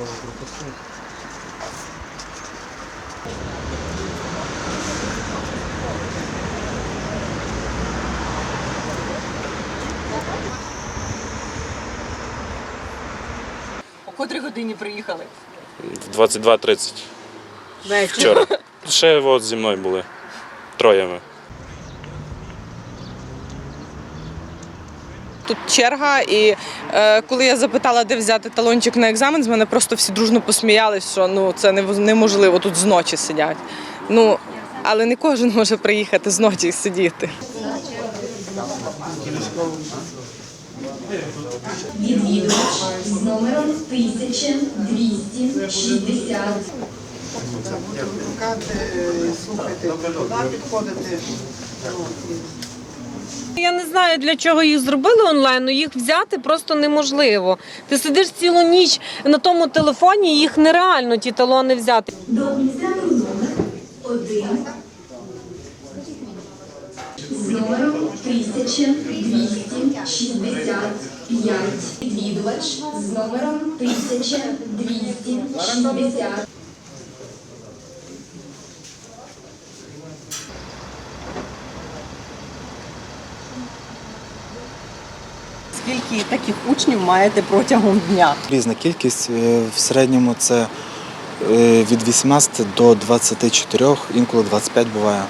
Кого пропустити? О котрій годині приїхали? В 22.30 вчора. Ще от зі мною були. Троє ми. Тут черга, і е, коли я запитала, де взяти талончик на екзамен, з мене просто всі дружно посміялись, що ну це неможливо, тут зночі сидять. Ну, але не кожен може приїхати зночі і сидіти. Відвідувач з номером 1260. Я не знаю, для чого їх зробили онлайн, але їх взяти просто неможливо. Ти сидиш цілу ніч на тому телефоні, їх нереально ті талони взяти. До екзамену номер 1 з номером 1265. Відвідувач з номером 1260. Скільки таких учнів маєте протягом дня? Різна кількість. е, В середньому це е, від 18 до 24, інколи 25 буває.